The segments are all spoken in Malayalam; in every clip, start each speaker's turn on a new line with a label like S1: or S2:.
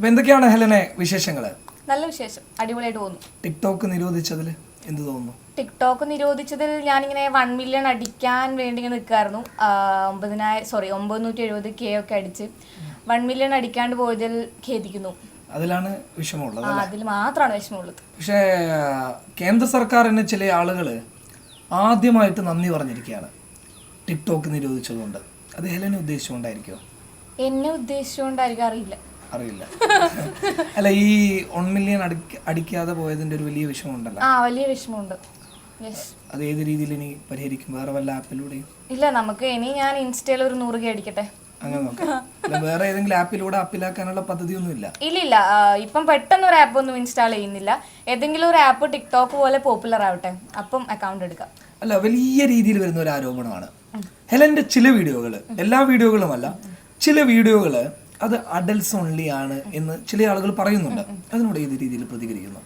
S1: അപ്പൊ എന്തൊക്കെയാണ് ഹെലനെ വിശേഷങ്ങൾ?
S2: നല്ല വിശേഷം. അടിപൊളിയായിട്ട് തോന്നുന്നു
S1: ടിക്ടോക്ക് നിരോധിച്ചതിൽ എന്ത് തോന്നുന്നു?
S2: ടിക്ടോക്ക് നിരോധിച്ചതിൽ ഞാനിങ്ങനെ വൺ മില്യൺ അടിക്കാൻ വേണ്ടി ഇങ്ങനെ നിൽക്കായിരുന്നു ഒമ്പതിനായിരം സോറി ഒമ്പത് നൂറ്റി എഴുപത് കെ ഒക്കെ അടിച്ച് വൺ മില്യൺ അടിക്കാണ്ട് പോയതിൽ ഖേദിക്കുന്നു.
S1: അതിലാണ് വിഷമമുള്ളത്
S2: ആ, അതിൽ മാത്രമാണ് വിഷമമുള്ളത്.
S1: പക്ഷേ കേന്ദ്ര സർക്കാരിന് ചില ആളുകൾ ആദ്യമായിട്ട് നന്ദി പറഞ്ഞിരിക്കുകയാണ്. ടിക്ടോക്ക് നിരോധിച്ചതുകൊണ്ട്. അത് ഹെലനെ ഉദ്ദേശിച്ചുകൊണ്ടായിരിക്കുമോ
S2: എന്നെ ഉദ്ദേശിച്ചുകൊണ്ടായിരിക്കും അറിയില്ല.
S1: അറിയില്ല. അല്ല ഈ വൺ മില്യൺ അടിക്കാതെ പോയതിന്റെ ഒരു വലിയ വിഷമമുണ്ടല്ലോ.
S2: ആ വലിയ വിഷമമുണ്ട്.
S1: അത് ഏത് രീതിയിൽ ഇനി പരിഹരിക്കും? വേറെ വല്ല ആപ്പിലൂടെയും?
S2: ഇല്ല നമുക്ക് ഇനി ഞാൻ ഇൻസ്റ്റയിൽ ഒരു നൂറ് കെ അടിക്കട്ടെ.
S1: അങ്ങനെ നോക്കാം. വേറെ ഏതെങ്കിലും ആപ്പിലൂടെ ആപ്പിലാക്കാനുള്ള പദ്ധതിയൊന്നും ഇല്ല
S2: ഇല്ല. ഇല്ല ആ, ഇപ്പം പെട്ടെന്ന് ഒരു ആപ്പ് ഒന്നും ഇൻസ്റ്റാൾ ചെയ്യുന്നില്ല. ഏതെങ്കിലും ഒരു ആപ്പ് ടിക്ടോക്ക് പോലെ പോപ്പുലർ ആവട്ടെ. അപ്പം അക്കൗണ്ട് എടുക്കാം.
S1: അല്ല വലിയ രീതിയിൽ വരുന്ന ഒരു ആരോപണമാണ്. ഹെലന്റെ ചില വീഡിയോകൾ എല്ലാ വീഡിയോകളുമല്ല ചില വീഡിയോകൾ അത് അഡൽസ് ഓൺലി ആണ് എന്ന് ചില ആളുകൾ പറയുന്നുണ്ട്. അതിനോട് ഏത് രീതിയിൽ പ്രതികരിക്കുന്നു?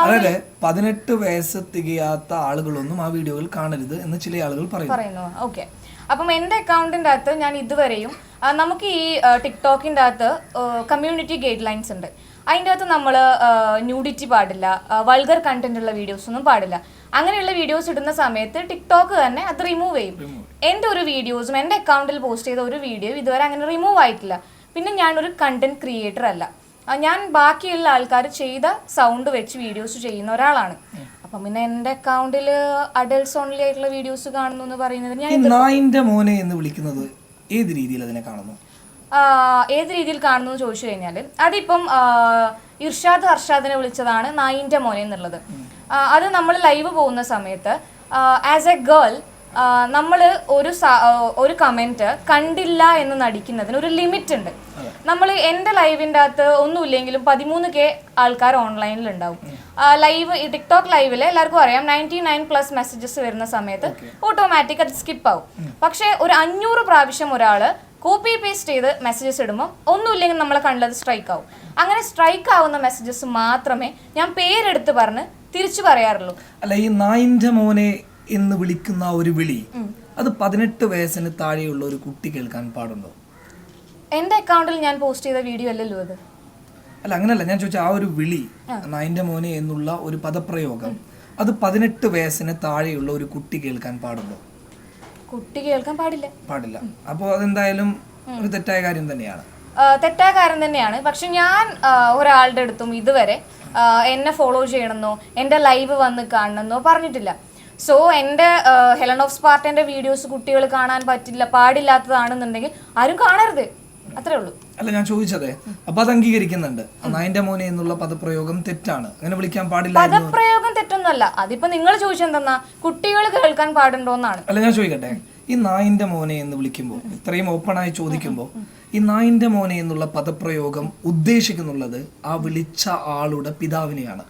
S1: അതായത് പതിനെട്ട് വയസ്സ് തികയാത്ത ആളുകളൊന്നും ആ വീഡിയോയിൽ കാണരുത് എന്ന് ചില ആളുകൾ പറയുന്നു.
S2: ഓക്കെ അപ്പം എന്റെ അക്കൗണ്ടിന്റെ അകത്ത് ഞാൻ ഇതുവരെയും നമുക്ക് ഈ ടിക്ടോക്കിന്റെ അകത്ത് കമ്മ്യൂണിറ്റി ഗൈഡ് ലൈൻസ് ഉണ്ട്. അതിന്റെ അകത്ത് നമ്മൾ ന്യൂഡിറ്റി പാടില്ല വൾഗർ കണ്ടന്റ് ഉള്ള വീഡിയോസ് ഒന്നും പാടില്ല. അങ്ങനെയുള്ള വീഡിയോസ് ഇടുന്ന സമയത്ത് ടിക്ടോക്ക് തന്നെ അത് റിമൂവ് ചെയ്യും. എന്റെ ഒരു വീഡിയോസും എന്റെ അക്കൗണ്ടിൽ പോസ്റ്റ് ചെയ്ത ഒരു വീഡിയോ ഇതുവരെ അങ്ങനെ റിമൂവ് ആയിട്ടില്ല. പിന്നെ ഞാനൊരു കണ്ടന്റ് ക്രിയേറ്റർ അല്ല. ഞാൻ ബാക്കിയുള്ള ആൾക്കാർ ചെയ്ത സൗണ്ട് വെച്ച് വീഡിയോസ് ചെയ്യുന്ന ഒരാളാണ്. അപ്പം പിന്നെ എന്റെ അക്കൗണ്ടിൽ അഡൽട്സ് ഓൺലി ആയിട്ടുള്ള വീഡിയോസ് കാണുന്നു എന്ന് പറയുന്നത് ഞാൻ
S1: നായിന്റെ മോനെ എന്ന് വിളിക്കുന്നത് ഏത് രീതിയിൽ അതിനെ കാണുന്നു?
S2: ഏത് രീതിയിൽ കാണുന്നു എന്ന് ചോദിച്ചു കഴിഞ്ഞാൽ അതിപ്പം ഇർഷാദ് ഹർഷാദിനെ വിളിച്ചതാണ് നായിന്റെ മോനെ എന്നുള്ളത്. അത് നമ്മൾ ലൈവ് പോകുന്ന സമയത്ത് ആസ് എ ഗേൾ നമ്മൾ ഒരു ഒരു കമന്റ് കണ്ടില്ല എന്ന് നടിക്കുന്നതിന് ഒരു ലിമിറ്റ് ഉണ്ട്. നമ്മൾ എന്റെ ലൈവിന്റെ അകത്ത് ഒന്നുമില്ലെങ്കിലും പതിമൂന്ന് കെ ആൾക്കാർ ഓൺലൈനിൽ ഉണ്ടാവും ലൈവ് ഈ ടിക്ടോക്ക് ലൈവിൽ എല്ലാവർക്കും അറിയാം നയന്റി നയൻ പ്ലസ് മെസ്സേജസ് വരുന്ന സമയത്ത് ഓട്ടോമാറ്റിക് അത് സ്കിപ്പ് ആവും. പക്ഷേ ഒരു അഞ്ഞൂറ് പ്രാവശ്യം ഒരാൾ കോപ്പി പേസ്റ്റ് ചെയ്ത് മെസ്സേജസ് ഇടുമ്പോൾ ഒന്നുമില്ലെങ്കിൽ നമ്മളെ കണ്ടത് സ്ട്രൈക്ക് ആവും. അങ്ങനെ സ്ട്രൈക്ക് ആവുന്ന മെസ്സേജസ് മാത്രമേ ഞാൻ പേരെടുത്ത് പറഞ്ഞ് തിരിച്ചു പറയാറുള്ളൂ.
S1: അല്ല ഈ നായിന്റെ മോനെ എന്ന് വിളിക്കുന്ന ഒരു വിളി അത് പതിനെട്ട് വയസ്സിന് താഴെയുള്ള ഒരു കുട്ടി കേൾക്കാൻ പാടുണ്ടോ?
S2: എന്റെ അക്കൗണ്ടിൽ ഞാൻ പോസ്റ്റ് ചെയ്ത വീഡിയോ അല്ലല്ലോ അത്.
S1: അല്ല അങ്ങനല്ല. ഞാൻ ചോദിച്ച ആ ഒരു വിളി നായിന്റെ മോനെ എന്നുള്ള ഒരു പദപ്രയോഗം അത് പതിനെട്ട് വയസ്സിന് താഴെയുള്ള ഒരു കുട്ടി കേൾക്കാൻ പാടുണ്ടോ?
S2: കുട്ടി കേൾക്കാൻ പാടില്ല.
S1: പാടില്ല. അപ്പോൾ അതെന്തായാലും ഒരു തെറ്റായ കാര്യം തന്നെയാണ്.
S2: തെറ്റായ കാര്യം തന്നെയാണ്. പക്ഷെ ഞാൻ ഒരാളുടെ അടുത്തും ഇതുവരെ എന്നെ ഫോളോ ചെയ്യണമെന്നോ എന്റെ ലൈവ് വന്ന് കാണണമെന്നോ പറഞ്ഞിട്ടില്ല. സോ എന്റെ ഹെലൻ ഓഫ് സ്പാർട്ടിന്റെ വീഡിയോസ് കുട്ടികൾ കാണാൻ പറ്റില്ല പാടില്ലാത്തതാണെന്നുണ്ടെങ്കിൽ ആരും കാണരുത്. അത്രേ ഉള്ളൂ.
S1: അല്ല ഞാൻ ചോദിച്ചതേ അപ്പൊ അത് അംഗീകരിക്കുന്നുണ്ട് നായിന്റെ മോനെ എന്നുള്ള പദപ്രയോഗം തെറ്റാണ്. അങ്ങനെ വിളിക്കാൻ പാടില്ല
S2: പദപ്രയോഗം തെറ്റൊന്നുമല്ല. അതിപ്പോ നിങ്ങൾ ചോദിച്ചെന്തെന്നാ കുട്ടികൾ കേൾക്കാൻ പാടുണ്ടോന്നാണ്
S1: അല്ല ഞാൻ ചോദിക്കട്ടെ. ഈ നായിന്റെ മോനെ എന്ന് വിളിക്കുമ്പോൾ ഇത്രയും ഓപ്പൺ ആയി ചോദിക്കുമ്പോൾ ഈ നായിന്റെ മോനെ എന്നുള്ള പദപ്രയോഗം ഉദ്ദേശിക്കുന്നുള്ളത് ആ വിളിച്ച ആളുടെ പിതാവിനെയാണ്.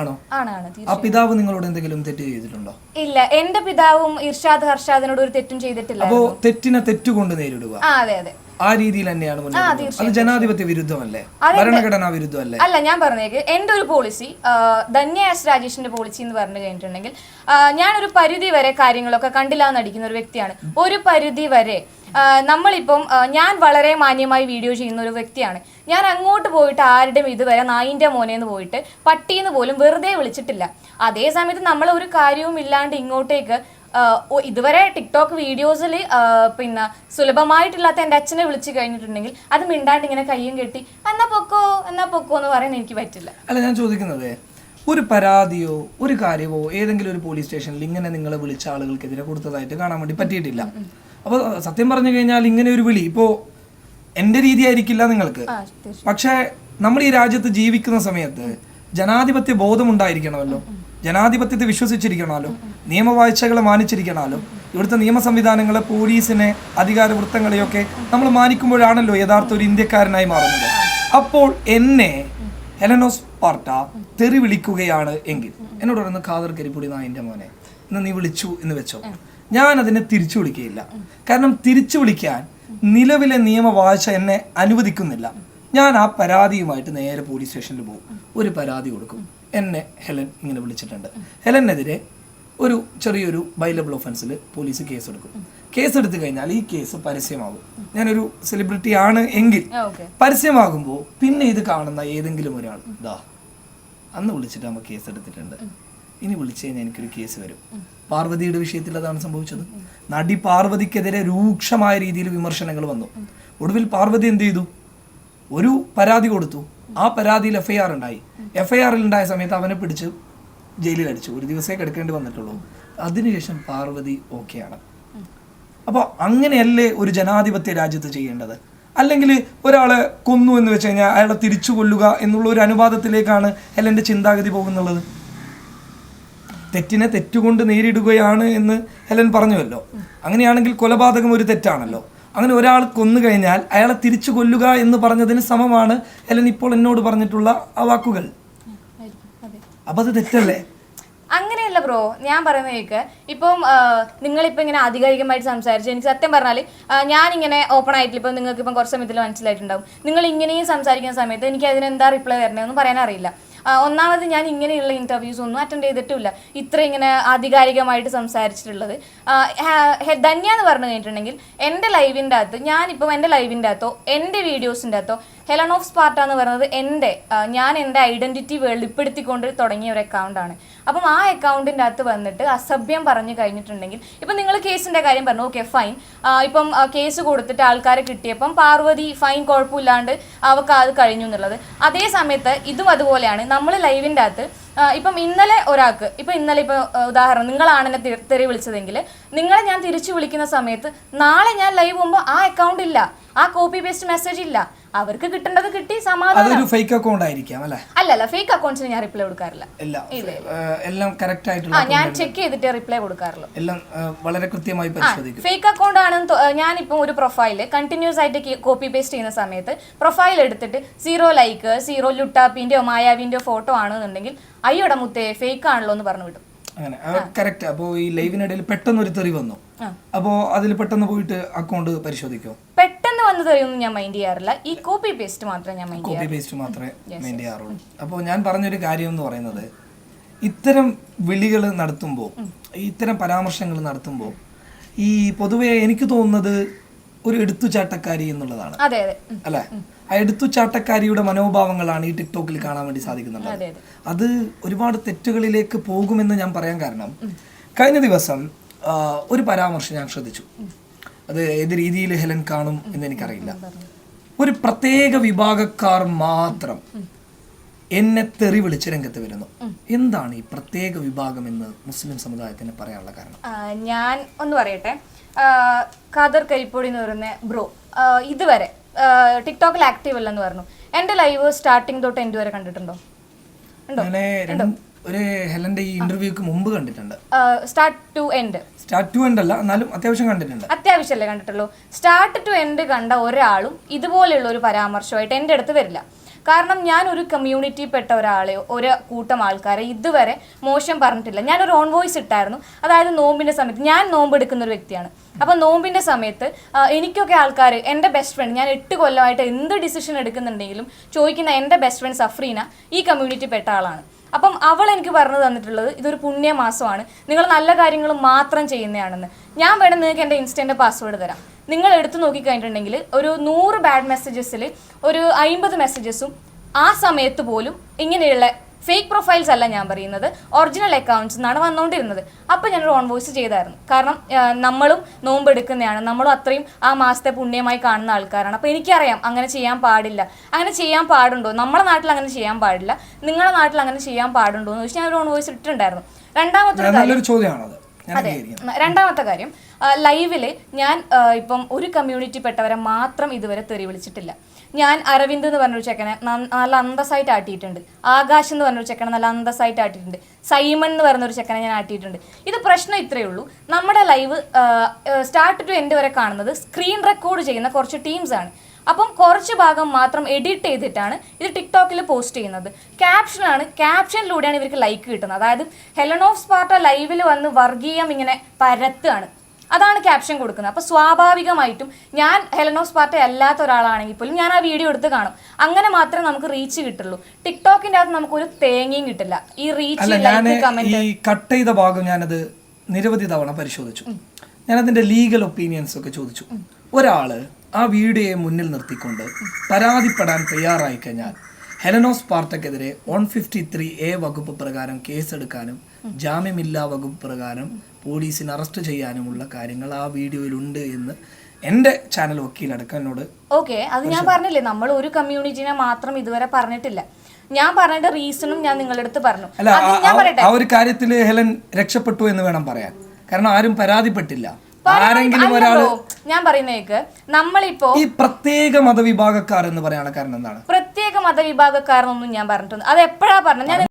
S1: ആണോ?
S2: ആണാണ് ആണ്
S1: ആ പിതാവ് നിങ്ങളോട് എന്തെങ്കിലും തെറ്റ് ചെയ്തിട്ടുണ്ടോ?
S2: ഇല്ല എന്റെ പിതാവും ഇർഷാദ് ഹർഷാദിനോട് ഒരു തെറ്റും ചെയ്തിട്ടില്ല.
S1: അപ്പോ തെറ്റിനെ തെറ്റുകൊണ്ട് നേരിടുക.
S2: ആ അതെ അതെ.
S1: ആ രീതിയിൽ തന്നെയാണ് മുന്നോട്ട് അത് ജനാധിപത്യ വിരുദ്ധമല്ലേ? ഭരണഘടനാ വിരുദ്ധമല്ലേ?
S2: അല്ല ഞാൻ പറഞ്ഞേക്ക്. എന്റെ ഒരു പോളിസി ധന്യ എസ് രാജേഷിന്റെ പോളിസി എന്ന് പറഞ്ഞു കഴിഞ്ഞിട്ടുണ്ടെങ്കിൽ ഞാനൊരു പരിധി വരെ കാര്യങ്ങളൊക്കെ കണ്ടില്ലാന്ന് നടിക്കുന്ന ഒരു വ്യക്തിയാണ്. ഒരു പരിധി വരെ നമ്മളിപ്പം ഞാൻ വളരെ മാന്യമായി വീഡിയോ ചെയ്യുന്ന ഒരു വ്യക്തിയാണ്. ഞാൻ അങ്ങോട്ട് പോയിട്ട് ആരുടെയും ഇതുവരെ നായിന്റെ മോനേന്ന് പോയിട്ട് പട്ടീന്ന് പോലും വെറുതെ വിളിച്ചിട്ടില്ല. അതേ സമയത്ത് നമ്മൾ ഒരു കാര്യവും ഇല്ലാണ്ട് ഇങ്ങോട്ടേക്ക് ഇതുവരെ ടിക്ടോക്ക് വീഡിയോസിൽ പിന്നെ സുലഭമായിട്ടില്ലാത്ത എന്റെ അച്ഛനെ വിളിച്ചു കഴിഞ്ഞിട്ടുണ്ടെങ്കിൽ അത് മിണ്ടാണ്ട് ഇങ്ങനെ കയ്യും കെട്ടി എന്നാ പൊക്കോ എന്നാ പൊക്കോ എന്ന് പറയാൻ എനിക്ക് പറ്റില്ല.
S1: അല്ല ഞാൻ ചോദിക്കുന്നത് ഒരു പരാതിയോ ഒരു കാര്യമോ ഏതെങ്കിലും ഒരു പോലീസ് സ്റ്റേഷനിൽ ഇങ്ങനെ നിങ്ങളെ വിളിച്ച ആളുകൾക്കെതിരെ കൊടുത്തതായിട്ട് കാണാൻ വേണ്ടി പറ്റിയിട്ടില്ല. അപ്പോൾ സത്യം പറഞ്ഞു കഴിഞ്ഞാൽ ഇങ്ങനെ ഒരു വിളി ഇപ്പോ എന്റെ രീതി ആയിരിക്കില്ല നിങ്ങൾക്ക് പക്ഷേ നമ്മൾ ഈ രാജ്യത്ത് ജീവിക്കുന്ന സമയത്ത് ജനാധിപത്യ ബോധമുണ്ടായിരിക്കണമല്ലോ. ജനാധിപത്യത്തെ വിശ്വസിച്ചിരിക്കണമല്ലോ. നിയമവാഴ്ചകളെ മാനിച്ചിരിക്കണമല്ലോ. ഇവിടുത്തെ നിയമ സംവിധാനങ്ങളെ പോലീസിനെ അധികാര വൃത്തങ്ങളെയൊക്കെ നമ്മൾ മാനിക്കുമ്പോഴാണല്ലോ യഥാർത്ഥ ഒരു ഇന്ത്യക്കാരനായി മാറുന്നത്. അപ്പോൾ എന്നെ ഹെലനോസ് പാർട്ട തെറി വിളിക്കുകയാണ് എങ്കിൽ എന്നോട് പറയുന്ന ഖാദർ കരിപ്പൊടി എന്റെ മോനെ ഇന്ന് നീ വിളിച്ചു എന്ന് വെച്ചോ? ഞാൻ അതിനെ തിരിച്ചു വിളിക്കുകയില്ല. കാരണം തിരിച്ചു വിളിക്കാൻ നിലവിലെ നിയമവാഴ്ച എന്നെ അനുവദിക്കുന്നില്ല. ഞാൻ ആ പരാതിയുമായിട്ട് നേരെ പോലീസ് സ്റ്റേഷനിൽ പോകും. ഒരു പരാതി കൊടുക്കും. എന്നെ ഹെലൻ ഇങ്ങനെ വിളിച്ചിട്ടുണ്ട്. ഹെലനെതിരെ ഒരു ചെറിയൊരു ബൈലബിൾ ഒഫൻസിൽ പോലീസ് കേസെടുക്കും. എടുക്കും കേസ് എടുത്തു കഴിഞ്ഞാൽ ഈ കേസ് പരസ്യമാകും. ഞാനൊരു സെലിബ്രിറ്റി ആണ് എങ്കിൽ പരസ്യമാകുമ്പോൾ പിന്നെ ഇത് കാണുന്ന ഏതെങ്കിലും ഒരാൾ ഇതാ അന്ന് വിളിച്ചിട്ട് നമ്മൾ കേസ് എടുത്തിട്ടുണ്ട് ഇനി വിളിച്ചു കഴിഞ്ഞാൽ എനിക്കൊരു കേസ് വരും. പാർവതിയുടെ വിഷയത്തിൽ അതാണ് സംഭവിച്ചത്. നടി പാർവതിക്കെതിരെ രൂക്ഷമായ രീതിയിൽ വിമർശനങ്ങൾ വന്നു. ഒടുവിൽ പാർവതി എന്ത് ചെയ്തു? ഒരു പരാതി കൊടുത്തു. ആ പരാതിയിൽ എഫ് ഐ ആർ ഉണ്ടായി. എഫ് ഐ ആറിൽ ഉണ്ടായ സമയത്ത് അവനെ പിടിച്ച് ജയിലിൽ അടിച്ചു. ഒരു ദിവസമേ കിടക്കേണ്ടി വന്നിട്ടുള്ളൂ. അതിനുശേഷം പാർവതി ഓക്കെയാണ് അപ്പോൾ അങ്ങനെയല്ലേ ഒരു ജനാധിപത്യ രാജ്യത്ത് ചെയ്യേണ്ടത്? അല്ലെങ്കിൽ ഒരാളെ കൊന്നു എന്ന് വെച്ച് കഴിഞ്ഞാൽ അയാളെ തിരിച്ചു കൊല്ലുക എന്നുള്ള ഒരു അനുവാദത്തിലേക്കാണ് ഹെലന്റെ ചിന്താഗതി പോകുന്നുള്ളത്? തെറ്റിനെ തെറ്റുകൊണ്ട് നേരിടുകയാണ് എന്ന് ഹെലൻ പറഞ്ഞുവല്ലോ. അങ്ങനെയാണെങ്കിൽ കൊലപാതകം ഒരു തെറ്റാണല്ലോ. അങ്ങനെ ഒരാൾ കൊന്നു കഴിഞ്ഞാൽ അയാളെ തിരിച്ചു കൊല്ലുക എന്ന് പറഞ്ഞതിന് സമമാണ് ഹെലൻ ഇപ്പോൾ എന്നോട് പറഞ്ഞിട്ടുള്ള ആ വാക്കുകൾ. അപ്പൊ അത് തെറ്റല്ലേ?
S2: അങ്ങനെയല്ല ബ്രോ ഞാൻ പറയുന്ന കേൾക്ക് ഇപ്പം നിങ്ങളിപ്പോൾ ഇങ്ങനെ ആധികാരികമായിട്ട് സംസാരിച്ചു എനിക്ക് സത്യം പറഞ്ഞാൽ ഞാനിങ്ങനെ ഓപ്പൺ ആയിട്ടില്ല. ഇപ്പം നിങ്ങൾക്ക് ഇപ്പം കുറച്ച് സമയത്തിൽ മനസ്സിലായിട്ടുണ്ടാവും. നിങ്ങൾ ഇങ്ങനെയും സംസാരിക്കുന്ന സമയത്ത് എനിക്ക് അതിന് എന്താ റിപ്ലൈ തരണമെന്ന് പറയാൻ അറിയില്ല ഒന്നാമത് ഞാൻ ഇങ്ങനെയുള്ള ഇന്റർവ്യൂസ് ഒന്നും അറ്റൻഡ് ചെയ്തിട്ടില്ല ഇത്ര ഇങ്ങനെ ആധികാരികമായിട്ട് സംസാരിച്ചിട്ടുള്ളത്. ധന്യ എന്ന് പറഞ്ഞു കഴിഞ്ഞിട്ടുണ്ടെങ്കിൽ എന്റെ ലൈവിന്റെ അകത്ത് ഞാനിപ്പം എന്റെ ലൈവിന്റെ അകത്തോ എന്റെ വീഡിയോസിന്റെ അകത്തോ ഹെലൺ ഓഫ് സ്പാർട്ട എന്ന് പറയുന്നത് എന്റെ ഞാൻ എന്റെ ഐഡന്റിറ്റി വെളിപ്പെടുത്തിക്കൊണ്ട് തുടങ്ങിയ ഒരു അക്കൗണ്ടാണ് അപ്പം ആ അക്കൗണ്ടിന്റെ അകത്ത് വന്നിട്ട് അസഭ്യം പറഞ്ഞു കഴിഞ്ഞിട്ടുണ്ടെങ്കിൽ ഇപ്പം നിങ്ങൾ കേസിന്റെ കാര്യം പറഞ്ഞു ഓക്കെ ഫൈൻ ഇപ്പം കേസ് കൊടുത്തിട്ട് ആൾക്കാരെ കിട്ടിയപ്പം പാർവതി ഫൈൻ കുഴപ്പമില്ലാണ്ട് അവർക്ക് അത് കഴിഞ്ഞു എന്നുള്ളത്. അതേ സമയത്ത് ഇതും അതുപോലെയാണ്. നമ്മൾ ലൈവിന്റെ അകത്ത് ഇപ്പം ഇന്നലെ ഒരാൾക്ക് ഇപ്പം ഇന്നലെ ഇപ്പോൾ ഉദാഹരണം നിങ്ങളാണ് എന്നെ തെറി വിളിച്ചതെങ്കിൽ നിങ്ങളെ ഞാൻ തിരിച്ചു വിളിക്കുന്ന സമയത്ത് നാളെ ഞാൻ ലൈവ് പോകുമ്പോൾ ആ അക്കൗണ്ട് ഇല്ല ആ കോപ്പി പേസ്റ്റ് മെസ്സേജ് ഇല്ല. അവർക്ക് കിട്ടേണ്ടത് കിട്ടി സമാധാനം.
S1: അതൊരു ഫേക്ക് അക്കൗണ്ട് ആയിരിക്കാം അല്ലേ?
S2: അല്ലല്ല ഫേക്ക് അക്കൗണ്ട്സിന് ഞാൻ റിപ്ലൈ കൊടുക്കാറില്ല.
S1: എല്ലാം എല്ലാം കറക്റ്റ്
S2: ആ ഞാൻ ചെക്ക് ചെയ്തിട്ട് റിപ്ലൈ കൊടുക്കാറുള്ളൂ.
S1: എല്ലാം വളരെ കൃത്യമായി പരിശോധിക്കും.
S2: ഫേക്ക് അക്കൗണ്ട് ആണെന്ന് തോ- ഞാനിപ്പോൾ ഒരു പ്രൊഫൈൽ കണ്ടിന്യൂസ് ആയിട്ട് കോപ്പി പേസ്റ്റ് ചെയ്യുന്ന സമയത്ത് പ്രൊഫൈൽ എടുത്തിട്ട് സീറോ ലൈക്ക് സീറോ ലുട്ടാപ്പിന്റെയോ മായാവിന്റെയോ ഫോട്ടോ ആണെന്നുണ്ടെങ്കിൽ അയ്യോടെ മുത്തേ ഫേക്ക് ആണല്ലോ എന്ന് പറഞ്ഞു വിടും.
S1: അങ്ങനെ കറക്റ്റ് അപ്പോൾ ഈ ലൈവിനിടയിൽ പെട്ടെന്ന് ഒരു തെറി വന്നു. അപ്പോൾ അതിൽ പെട്ടെന്ന് പോയിട്ട് അക്കൗണ്ട് പരിശോധിക്കോ?
S2: വന്ന് തരുമെന്ന് ഞാൻ മൈൻഡ് ചെയ്യാറില്ല. ഈ കോപ്പി പേസ്റ്റ് മാത്രമേ ഞാൻ മൈൻഡ്
S1: കോപ്പി പേസ്റ്റ് മാത്രമേ മൈൻഡ് ചെയ്യാറുള്ളൂ. അപ്പോൾ ഞാൻ പറഞ്ഞൊരു കാര്യം എന്ന് പറയുന്നത് ഇത്തരം വിളികൾ നടത്തുമ്പോൾ ഇത്തരം പരാമർശങ്ങൾ നടത്തുമ്പോൾ ഈ പൊതുവെ എനിക്ക് തോന്നുന്നത് ഒരു എടുത്തുചാട്ടക്കാരി എന്നുള്ളതാണ്.
S2: അതെ അതെ. ഉം.
S1: അല്ലെ? ആ എടുത്തുചാട്ടക്കാരിയുടെ മനോഭാവങ്ങളാണ് ഈ ടിക്ടോക്കിൽ കാണാൻ വേണ്ടി സാധിക്കുന്നുള്ളത്.
S2: അത്
S1: ഒരുപാട് തെറ്റുകളിലേക്ക് പോകുമെന്ന് ഞാൻ പറയാൻ കാരണം കഴിഞ്ഞ ദിവസം ഒരു പരാമർശം ഞാൻ ശ്രദ്ധിച്ചു. അത് ഏത് രീതിയിൽ ഹെലൻ കാണും എന്ന് എനിക്കറിയില്ല. ഒരു പ്രത്യേക വിഭാഗക്കാർ മാത്രം എന്നെ തെറി വിളിച്ച് രംഗത്ത് വരുന്നു. എന്താണ് ഈ പ്രത്യേക വിഭാഗം എന്ന് മുസ്ലിം സമുദായത്തിന് പറയാനുള്ള കാരണം?
S2: ഞാൻ ഒന്ന് പറയട്ടെ. ഖാദർ കരിപ്പൊടി എന്ന് പറയുന്ന ബ്രോ ഇതുവരെ ടിക്ടോക്കിൽ ആക്റ്റീവ് അല്ലെന്ന് പറഞ്ഞു. എന്റെ ലൈവ് സ്റ്റാർട്ടിങ് തൊട്ട് എന്റെ വരെ കണ്ടിട്ടുണ്ടോ? ഉണ്ടോ?
S1: ഒരു ഹെലന്റെ ഈ ഇന്റർവ്യൂക്ക് മുമ്പ് കണ്ടിട്ടുണ്ട്.
S2: Start to end
S1: start to end അല്ല എന്നാലും അത്യാവശ്യം കണ്ടിട്ടുണ്ട്.
S2: അത്യാവശ്യമല്ലേ കണ്ടിട്ടുള്ളൂ? സ്റ്റാർട്ട് ടു എൻഡ് കണ്ട ഒരാളും ഇതുപോലെയുള്ള ഒരു പരാമർശമായിട്ട് എന്റെ അടുത്ത് വരില്ല. കാരണം ഞാൻ ഒരു കമ്മ്യൂണിറ്റി പെട്ട ഒരാളെയോ ഒരു കൂട്ടം ആൾക്കാരെ ഇതുവരെ മോശം പറഞ്ഞിട്ടില്ല. ഞാനൊരു ഓൺ വോയിസ് ഇട്ടായിരുന്നു. അതായത് നോമ്പിന്റെ സമയത്ത് ഞാൻ നോമ്പ് എടുക്കുന്ന ഒരു വ്യക്തിയാണ്. അപ്പോൾ നോമ്പിന്റെ സമയത്ത് എനിക്കൊക്കെ ആൾക്കാർ എന്റെ ബെസ്റ്റ് ഫ്രണ്ട് ഞാൻ എട്ട് കൊല്ലമായിട്ട് എന്ത് ഡിസിഷൻ എടുക്കുന്നുണ്ടെങ്കിലും ചോദിക്കുന്ന എന്റെ ബെസ്റ്റ് ഫ്രണ്ട് സഫ്രീന ഈ കമ്മ്യൂണിറ്റി പെട്ട ആളാണ്. അപ്പം അവൾ എനിക്ക് പറഞ്ഞു തന്നിട്ടുള്ളത് ഇതൊരു പുണ്യമാസമാണ്. നിങ്ങൾ നല്ല കാര്യങ്ങൾ മാത്രം ചെയ്യുന്നതാണെന്ന് ഞാൻ വേണം നിങ്ങൾക്ക് എന്റെ ഇൻസ്റ്റന്റെ പാസ്വേഡ് തരാം. നിങ്ങൾ എടുത്തു നോക്കിക്കഴിഞ്ഞിട്ടുണ്ടെങ്കിൽ ഒരു നൂറ് ബാഡ് മെസ്സേജസിൽ ഒരു അമ്പത് മെസ്സേജസും ആ സമയത്ത് പോലും ഇങ്ങനെയുള്ള ഫേക്ക് പ്രൊഫൈൽസ് അല്ല ഞാൻ പറയുന്നത്. ഒറിജിനൽ അക്കൗണ്ട്സ് എന്നാണ് വന്നുകൊണ്ടിരുന്നത് അപ്പോൾ ഞാനൊരു ഓൺ വോയിസ് ചെയ്തായിരുന്നു. കാരണം നമ്മളും നോമ്പ് എടുക്കുന്നതാണ് നമ്മളും അത്രയും ആ മാസത്തെ പുണ്യമായി കാണുന്ന ആൾക്കാരാണ്. അപ്പോൾ എനിക്കറിയാം അങ്ങനെ ചെയ്യാൻ പാടില്ല. അങ്ങനെ ചെയ്യാൻ പാടുണ്ടോ? നമ്മുടെ നാട്ടിൽ അങ്ങനെ ചെയ്യാൻ പാടില്ല. നിങ്ങളുടെ നാട്ടിൽ അങ്ങനെ ചെയ്യാൻ പാടുണ്ടോ എന്ന് വെച്ചാൽ ഞാൻ ഒരു ഓൺ വോയിസ് ഇട്ടിട്ടുണ്ടായിരുന്നു. രണ്ടാമത്തെ കാര്യം അതെ. രണ്ടാമത്തെ കാര്യം ലൈവിൽ ഞാൻ ഇപ്പം ഒരു കമ്മ്യൂണിറ്റി പെട്ടവരെ മാത്രം ഇതുവരെ തെറി വിളിച്ചിട്ടില്ല. ഞാൻ അരവിന്ദ് എന്ന് പറഞ്ഞൊരു ചെക്കനെ നല്ല അന്തസ്സായിട്ട് ആട്ടിയിട്ടുണ്ട്. ആകാശ് എന്ന് പറഞ്ഞൊരു ചെക്കനെ നല്ല അന്തസ്സായിട്ട് ആട്ടിയിട്ടുണ്ട്. സൈമൺ എന്ന് പറഞ്ഞൊരു ചെക്കനെ ഞാൻ ആട്ടിയിട്ടുണ്ട്. ഇത് പ്രശ്നം ഇത്രയേ ഉള്ളൂ. നമ്മുടെ ലൈവ് സ്റ്റാർട്ട് ടു എൻഡ് വരെ കാണുന്നത് സ്ക്രീൻ റെക്കോർഡ് ചെയ്യുന്ന കുറച്ച് ടീംസ് ആണ്. അപ്പം കുറച്ച് ഭാഗം മാത്രം എഡിറ്റ് ചെയ്തിട്ടാണ് ഇത് ടിക്ടോക്കിൽ പോസ്റ്റ് ചെയ്യുന്നത്. ക്യാപ്ഷനാണ് ക്യാപ്ഷനിലൂടെയാണ് ഇവർക്ക് ലൈക്ക് കിട്ടുന്നത്. അതായത് ഹെലൻ ഓഫ് സ്പാർട്ട ലൈവിൽ വന്ന് വർഗീയം ഇങ്ങനെ പരത്തുകയാണ്. അതാണ് ക്യാപ്ഷൻ കൊടുക്കുന്നത്. അപ്പോൾ സ്വാഭാവികമായിട്ടും ഞാൻ ഹെലനോസ് പാർട്ടി അല്ലാത്ത ഒരാളാണെങ്കിൽ പോലും ഞാൻ ആ വീഡിയോ എടുത്ത് കാണും. അങ്ങനെ മാത്രമേ നമുക്ക് റീച്ച് കിട്ടുള്ളൂ. ടിക്ടോക്കിന്റെ അകത്ത് നമുക്ക് ഒരു തേങ്ങയും കിട്ടില്ല. ഈ റീച്ച് കമന്റ്
S1: കട്ട് ചെയ്ത ഭാഗം ഞാനത് നിരവധി തവണ പരിശോധിച്ചു. ഞാനതിന്റെ ലീഗൽ ഒപ്പീനിയൻസ് ഒക്കെ ചോദിച്ചു. ഒരാൾ ആ വീഡിയോയെ മുന്നിൽ നിർത്തിക്കൊണ്ട് പരാതിപ്പെടാൻ തയ്യാറായി കഴിഞ്ഞാൽ ഹെലനോസ് പാർട്ടക്കെതിരെ വൺ ഫിഫ്റ്റി ത്രീ എ വകുപ്പ് പ്രകാരം കേസെടുക്കാനും ജാമ്യമില്ലാ വകുപ്പ് പ്രകാരം പോലീസിന് അറസ്റ്റ് ചെയ്യാനുമുള്ള കാര്യങ്ങൾ ആ വീഡിയോയിലുണ്ട് എന്ന് എന്റെ ചാനൽ വക്കീലടക്കം എന്നോട്
S2: ഓക്കെ അത് ഞാൻ പറഞ്ഞില്ലേ? നമ്മൾ ഒരു കമ്മ്യൂണിറ്റിനെ മാത്രം ഇതുവരെ പറഞ്ഞിട്ടില്ല. ഞാൻ പറഞ്ഞ റീസണും ഞാൻ നിങ്ങളുടെ അടുത്ത് പറഞ്ഞു.
S1: അല്ല
S2: ഞാൻ പറയട്ടെ?
S1: ആ ഒരു കാര്യത്തിൽ ഹെലൻ രക്ഷപ്പെട്ടു എന്ന് വേണം പറയാൻ. കാരണം ആരും പരാതിപ്പെട്ടില്ല. ആരെങ്കിലും ഒരാൾ
S2: ഞാൻ പറയുന്നേക്ക് നമ്മളിപ്പോ
S1: ഈ പ്രത്യേക മതവിഭാഗക്കാർ എന്ന് പറയാനുള്ള കാരണം എന്താണ്?
S2: പ്രത്യേക മതവിഭാഗക്കാരെന്നൊന്നും ഞാൻ പറഞ്ഞിട്ടുണ്ട് അത് എപ്പോഴാ പറഞ്ഞത്? ഞാൻ